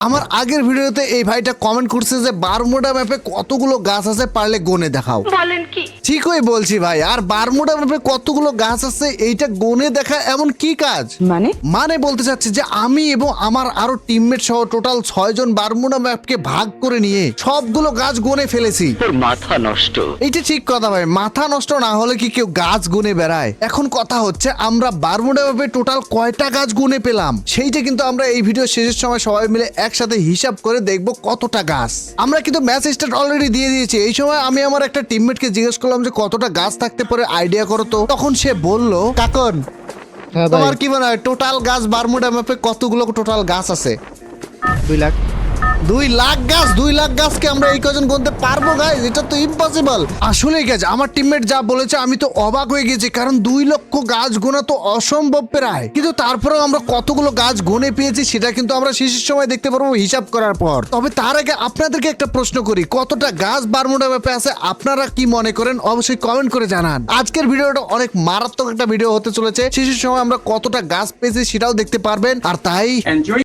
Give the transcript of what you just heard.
আমার আগের ভিডিওতে এই ভাইটা কমেন্ট করছে যে বারমুডা ম্যাপে কতগুলো গাছ আছে পারলে গনে দেখাও। বলেন কি? ঠিকই বলছি ভাই। আর বারমুডা ম্যাপে কতগুলো গাছ আছে এইটা গনে দেখা এমন কি কাজ? মানে? মানে বলতে চাচ্ছি যে আমি এবং আমার আরও টিমমেট সহ টোটাল ছয় জন বারমুডা ম্যাপকে ভাগ করে নিয়ে সবগুলো গাছ গনে ফেলেছি। তোর মাথা নষ্ট। এইটা ঠিক কথা ভাই মাথা নষ্ট না হলে কি কেউ গাছ গুনে বেড়ায়? এখন কথা হচ্ছে আমরা বারমুডা ম্যাপে টোটাল কয়টা গাছ গুনে পেলাম? সেইটা কিন্তু আমরা এই ভিডিও শেষের সময় সবাই মিলে একসাথে হিসাব করে দেখব কতটা গাছ। আমরা কিন্তু ম্যাচ স্টার্ট অলরেডি দিয়ে দিয়েছি। এই সময় আমি আমার একটা টিমমেটকে জিজ্ঞেস করলাম যে কতটা গাছ থাকতে পারে আইডিয়া করো তো। তখন সে বলল কাকন হ্যাঁ তোমার কি মনে হয় টোটাল গাছ বারমুডা ম্যাপে কতগুলো টোটাল গাছ আছে? দুই লাখ। দুই লাখ গাছ দুই লাখ গাছকে আমরা এই কজন গুনতে পারব গাইজ এটা তো ইম্পসিবল আসলে গাছ আমার টিমমেট যা বলেছে আমি তো অবাক হয়ে গেছি কারণ দুই লক্ষ গাছ গোনা তো অসম্ভব প্রায়। কিন্তু তারপরেও আমরা কতগুলো গাছ গুনে পেয়েছি সেটা কিন্তু আমরা শেষের সময় দেখতে পারব হিসাব করার পর। তবে তার আগে আপনাদেরকে একটা প্রশ্ন করি কতটা গাছ বারমুডা ব্যাপে আছে আপনারা কি মনে করেন? অবশ্যই কমেন্ট করে জানান। আজকের ভিডিওটা অনেক মারাত্মক একটা ভিডিও হতে চলেছে শেষের সময় আমরা কতটা গাছ পেয়েছি সেটাও দেখতে পারবেন আর তাই